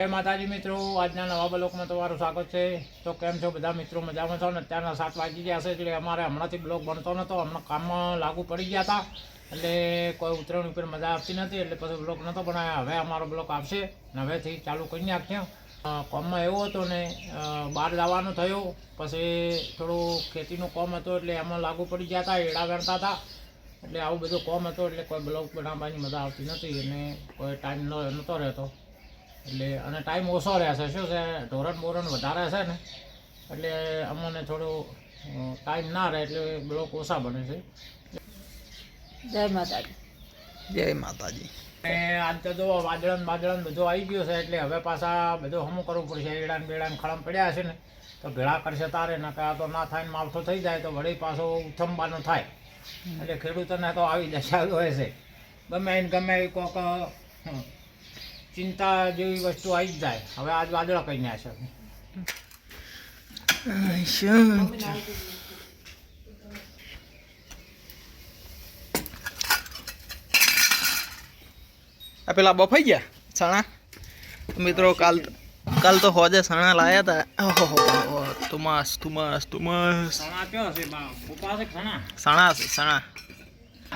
જય માતાજી મિત્રો, આજના નવા બ્લોકમાં તમારું સ્વાગત છે. તો કેમ છો બધા મિત્રો? મજામાં છો? ને અત્યારના સાત વાગી ગયા છે, એટલે અમારે હમણાંથી બ્લોક બનતો નહોતો હમણાં કામમાં લાગુ પડી ગયા હતા, એટલે કોઈ ઉતરણ ઉપર મજા આવતી નથી, એટલે પછી બ્લોક નહોતો બનાવ્યો. હવે અમારો બ્લોક આવશે ને હવેથી ચાલુ કરી નાખ્યો. કોમમાં એવો હતો ને બહાર જવાનું થયું. પછી થોડું ખેતીનું કોમ હતું, એટલે એમાં લાગુ પડી ગયા હતા, એડા વેણતા હતા. એટલે આવું બધું કોમ હતું, એટલે કોઈ બ્લોક બનાવવાની મજા આવતી નથી, અને કોઈ ટાઈમ નહોતો રહેતો. એટલે અને ટાઈમ ઓછો રહેશે શું છે? ધોરણ બોરણ વધારે છે ને એટલે અમને થોડું ટાઈમ ના રહે એટલે બ્લોક ઓછા બને છે. જય માતાજી. જય માતાજી. અને આજ તો જો વાદળન બાદળન બધું આવી ગયું છે એટલે હવે પાછા બધું હમું કરવું પડશે. એડાન બેડાન ખળમ પડ્યા છે ને તો ભેળા કરશે તારે ન આ તો ના થાય ને માવઠો થઈ જાય તો વળી પાછો ઉથંબાનો થાય. એટલે ખેડૂતોને તો આવી દશા હોય છે. ગમે એને ગમે એ કોક ચિંતા જેવી વસ્તુ આવી જ જાય. હવે આજ વાદળા કઈ ના છે. આ પેલા બફાઈ ગયા? સણા મિત્રો કાલ કાલ તો હોજે સણા લાયા હતા ઓહો તુમાસ તુમાસ તુમાસ. સણા કયો છે બા? છે સણા સણા છે સણા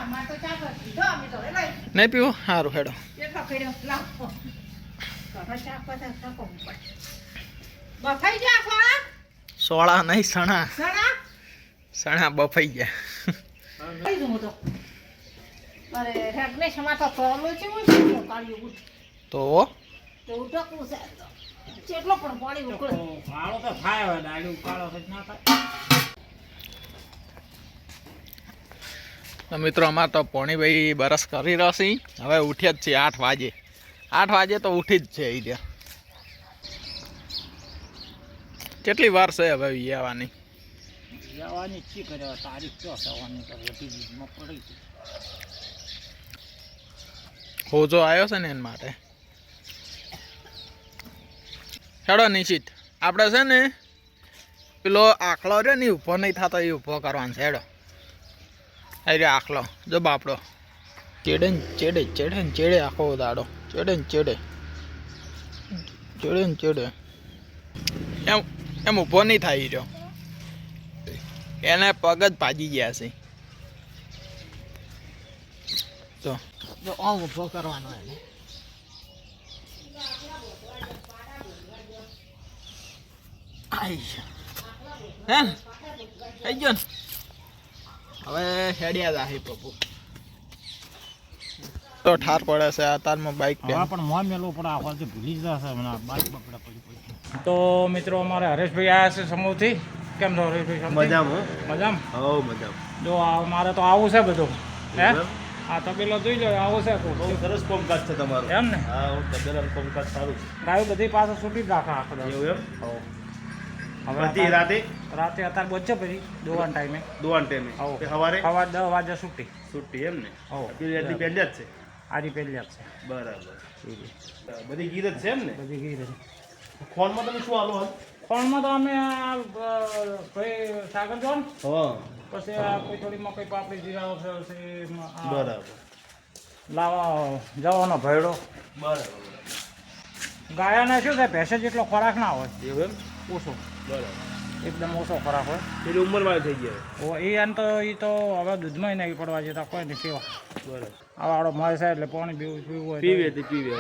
અમાર તો ચા કરી દીધો અમે તો લઈ. નહીં પીવો? સારું હેડો. લાવો. બફાઈ ગયા સોળા? સોળા નહીં સણા. સણા? સણા બફાઈ ગયા. કઈ દઉં તો. કેટલો પણ પાણી ઉકળે. કાળો તો થાય હવે ઉકાળો કાળો ના થાય. તો મિત્રો અમારે તો પોણીભાઈ બરસ કરી રહ્યો છે. હવે ઉઠ્યા જ છીએ આઠ વાગે. આઠ વાગે તો ઉઠી જ છે એ રહ્યા કેટલી વાર છે હવે આવવાની કરે તારીખ કયો તો. હોજો આવ્યો છે ને એના માટે? હેડો નિશ્ચિત આપણે છે ને પેલો આખલો રહ્યો ને ઊભો નહીં થતો એ ઊભો કરવાનો છે. હેડો. આ રહ્યો આખલો જો બાપડો ચેડે ને ચેડે ચેડે ને ચેડે આખો દાડો ચેડે ને ચેડે ચેડે ને ચેડે એમ એમ ઊભો નહીં થાય ઈ રહ્યો એને પગ જ ભાજી ગયા છે જો જો આમ ઊભો કરવાનો એને આઈ હે થઈ ગયો ને હવે હેડ્યા જાહી પપ્પુ. તો ઠાર પડે છે આ તારમાં બાઇક હા પણ મોં મેલું પણ આખવાથી ભૂલી જ જશે હમણાં બાઈક બપડા પડી પડી તો મિત્રો અમારે હરેશભાઈ આવ્યા છે સમૂહથી. કેમ છો હરેશભાઈ? મજામાં. મજામાં? હો મજામાં. જો અમારે મારે તો આવું છે બધું. હે? આ તબેલો જોઈ લો આવું છે બહુ કોક. સરસ કોમકાજ છે તમારું. એમ ને? હા તબેલાનું કોમકાજ સારું છે. ગાયો બધી પાસે છૂટી રાખા આખો. એવું એમ? હો. હવે રાતે રાતે? અત્યારે બચે પછી દોવાન ટાઈમે. દોવાન ટાઈમે. સવારે? સવારે દસ વાગે છૂટી છૂટી એમ ને? એટલી પહેલી જ છે? આરી પહેલી જ છે. બરાબર. બધી ગીર જ છે એમ ને? બધી ગીર જ. ફોનમાં તમે શું હાલો ફોનમાં તો અમે ભાઈ સાગર જોન હ. પછી આ કોઈ થોડી મકઈ પાપડી જીરા બરાબર. લાવા જવાનો ભયડો. બરાબર. ગાયાને શું છે ભેંસે જેટલો ખોરાક ના હોય. એવું એમ? ઓછો. બરાબર. એકદમ ઓછો ખોરાક હોય. પેલી ઉંમરવાળી થઈ ગયા. એ એમ તો એ તો હવે દૂધમાં નહીં પડવા જતા કોઈ નહીં પીવા. બરાબર. આવાડો મળે છે એટલે પાણી પીવું પીવું હોય પીવે તે પીવે.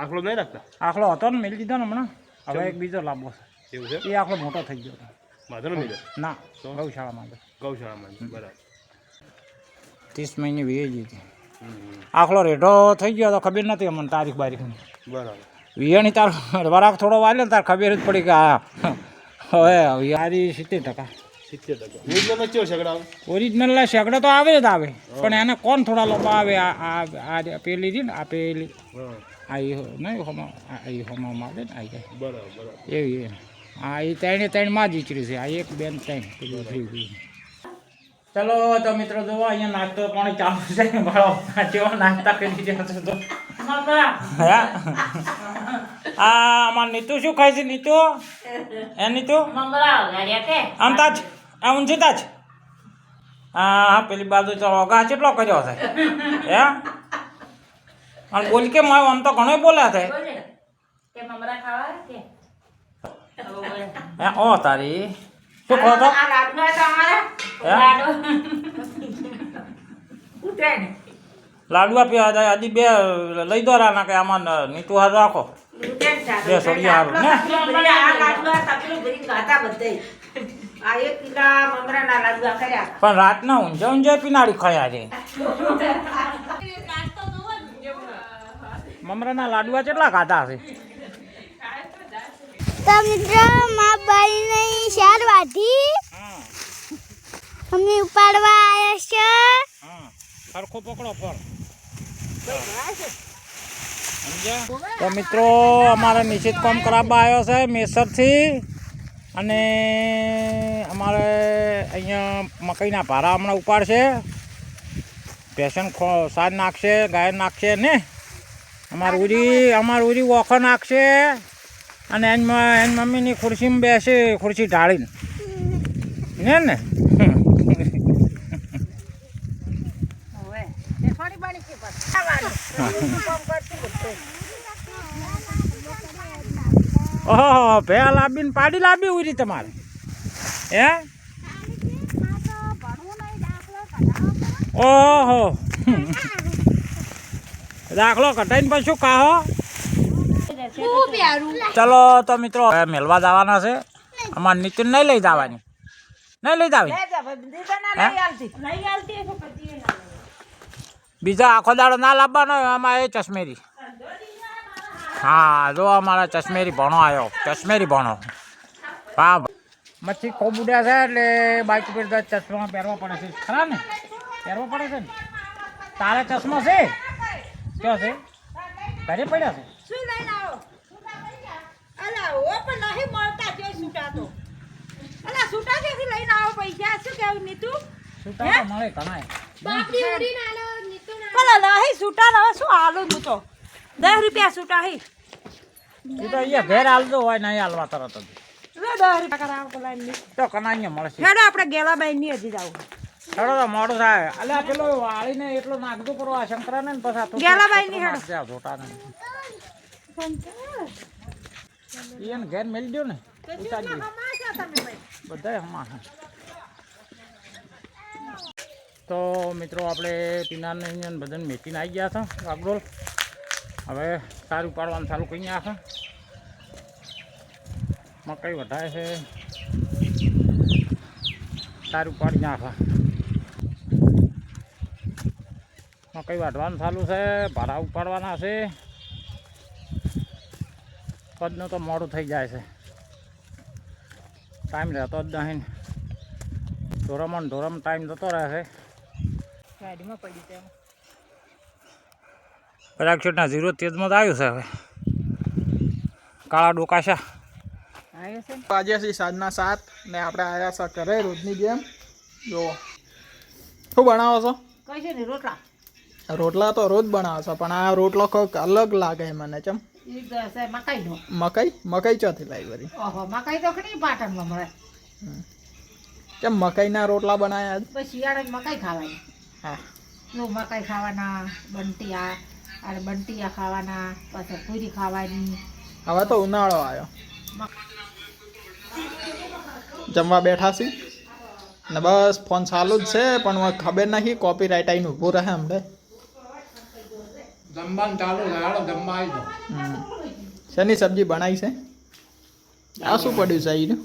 આખલો નહીં રાખતા? આખલો હતો ને મેળી દીધો ને હમણાં? હવે એક બીજો લાંબો છે. એવું છે? એ આખલો મોટો થઈ ગયો માધવ ના ગૌશાળામાં ગૌશાળામાં બરાબર. ત્રીસ મહિને વીએ જ હતી. આખલો રેઢો થઈ ગયો તો ખબર નથી અમને તારીખ બારીખની. બરાબર. વીએની તાર વરાક થોડો વાલ્યો ને તાર ખબર જ પડી કે આ હવે યારી સિત્તેર ટકા. સિત્તેર ટકા ન્યૂઝનો ચેવો સગડા તો આવે જ આવે. પણ એને કોણ થોડા લોકો આવે? આ પેલી રહી ને આ પેલી. હા. હો- નહીં હોમાં આ ઈ આવે મારે ને આ જાય બરાબર એવી આ એ ત્રણે ત્રણમાં જ ઈચરી છે. આ એક બેન ત્રણ. ચલો તો મિત્રો જુઓ અહીંયા નાસ્તો પણ ચાલુ છે. ભાડો કેવો નાસ્તા કરી તો હે? આ અમાર નીતુ શું ખાય છે નીતુ? એ નીતુ? આમ તાજ આ ઊંચી તાજ. હા હા પેલી બાજુ તો ઓગા કેટલો કર્યો છે હે? અને બોલ કે મારો આમ તો ઘણો બોલ્યા છે. હે ઓ તારી. શું કહો તો? લાડુ. ને. જાય આદી બે લઈ દો રાના કે આમાં નીતુ હાથ રાખો. ને. બે સોડિયા હારું, ને? ભરી આ લાડવા તપેલું ભરીને ખાતા બધાય. આ એક કિલા મમરાના લાડવા કર્યા પણ રાતના ઊંઝે ઊંઝે પીનાડી ખયા છે. મમરાના લાડવા કેટલા ખાધા છે? તો મિત્રો મા બાઈને શાર વાધી અમે ઉપાડવા આવ્યા છે. હા સરખો પકડો પર? તો મિત્રો અમારે નિશ્ચિત કામ કરાવવા આવ્યો છે મેસરથી. અને અમારે અહીંયા મકાઈના ભારા હમણાં ઉપાડશે. પેશન ખો સાજ નાખશે ગાય નાખશે ને? અમારું ઉરી અમારું ઉરી ઓખો નાખશે. અને એનમાં એની મમ્મીની ખુરશીમાં બેસે ખુરશી ઢાળીને. ને ને? ઓહો ભે લાંબીને પાડી લાંબી ઉરી તમારે. હે? ઓહો. દાખલો કટાઈને પછી શું કાહો ચલો તો મિત્રો હવે મેળવા જવાના છે. અમારે નીતિન નહીં લઈ જવાની. નહીં લઈ જાવી? લે જા ભાઈ, દીધા ના હે? નહીં આલતી. નહીં આલતી એ તો પછી એ ના લે. બીજા આખો દાડો ના લાવવાનો હોય આમાં એ ચશ્મેરી. હા જો અમારા ચશ્મેરી ભણો આવ્યો ચશ્મેરી ભણો. હા મચ્છી ખૂબ ઉડ્યા છે એટલે બાઇક ઉપર તો ચશ્મા પહેરવા પડે છે. ખરા ને? પહેરવા પડે છે ને? તારે ચશ્મા છે? કયો છે? ઘરે પડ્યા છે? શું લઈને આવો? અલા ઓ પણ નહીં મળતા છૂટા તો. અલા છૂટા લઈને આવો પૈસા? શું કેવું નીતુ? છૂટા તો મળે ઘણાય. પેલા નહીં છૂટા હવે શું હાલું હું તો? દસ રૂપિયા છૂટા હી એ તો અહીંયા ઘેર હાલતો હોય નહીં હાલવા તરત જ. તો કનાઈને મળશે. હેડો આપણે ગેલાબાઈ ની હજી જાવ. હેડો તો મોડું થાય. અલ્યા પેલો વાળીને એટલો નાખજો કરો આ શંકરાને ને પછી આ તો ગેલાબાઈની હેડો. આ જોટાને એને ઘેર મેલી દો. ને હમા તો મિત્રો આપણે ટીનાને અહીંયા બધાને મેટીને આવી ગયા હતા વાગડોલ હવે સારું પાડવાનું ચાલુ કરી નાખે. મકાઈ વધારે છે. સારું પાડી નાખે. મકાઈ વાઢવાનું ચાલુ છે. ભાડા ઉપાડવાના છે. કદનું તો મોડું થઈ જાય છે. ટાઈમ રહેતો જ નહીં. ઢોરામાં ને ટાઈમ જતો રહે છે. ગાડીમાં પડી જાય. પરાક્ષેટના ઝીરો તેજમાં જ આવ્યું છે હવે. કાળા ડોકાશા આજે છે સાંજના સાત ને આપણે આવ્યા છે ઘરે રોજની જેમ. જો. શું બનાવો છો? કઈ છે ને રોટલા? રોટલા તો રોજ બનાવો છો પણ આ રોટલો કોઈક અલગ લાગે મને ચમ. મકાઈ? મકાઈ ચોથી લાવી બધી મકાઈ તો ઘણી પાટણમાં મળે. કેમ મકાઈના રોટલા બનાવ્યા? શિયાળે મકાઈ ખાવાની. હા. મકાઈ ખાવાના બંટિયા અને બંટિયા ખાવાના પછી પૂરી ખાવાની. હવે તો ઉનાળો આવ્યો. જમવા બેઠા છી. ને બસ ફોન ચાલુ જ છે પણ મને ખબર નહીં કોપીરાઇટ આઈને ઊભું રહે હમણે. જમવાનું ચાલુ હાલો જમવા આવી જાઓ. શેની સબ્જી બનાવી છે? આ શું પડ્યું છે અહીંનું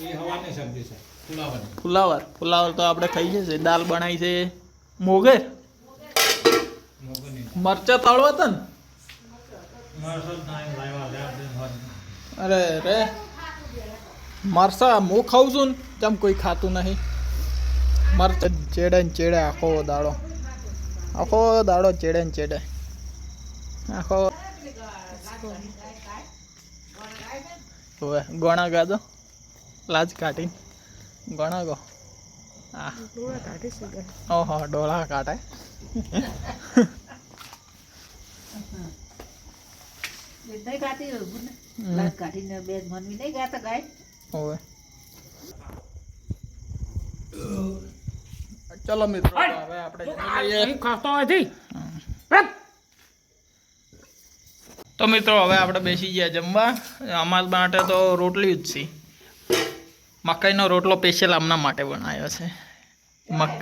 એ હવાની સબ્જી છે ફુલાવાની ફુલાવર ફુલાવર તો આપણે ખાઈ છીએ. દાલ બનાવી છે. મોગર? મરચા તાળવા હતા ને? અરે રે. મરસા હું ખાઉં છું ને તેમ કોઈ ખાતું નહીં? મરચા ચેડે ને ચેડે આખો દાડો. આખો દાડો ચેડે ને ચેડે. આખો. હવે ગણા ગાદો લાજ કાઢીને. ગણા ગો. હા ઓહો ડોળા કાઢે. નહીં ગાતી લાત કાઢીને બે મનવી નહીં ગાતા ગાય. હવે ચલો મિત્રો તો હવે આપણે ખાતો હોય તો મિત્રો હવે આપણે બેસી ગયા જમવા. અમારા માટે તો રોટલી જ છે. મકાઈનો રોટલો સ્પેશિયલ આમના માટે બનાવ્યો છે. મક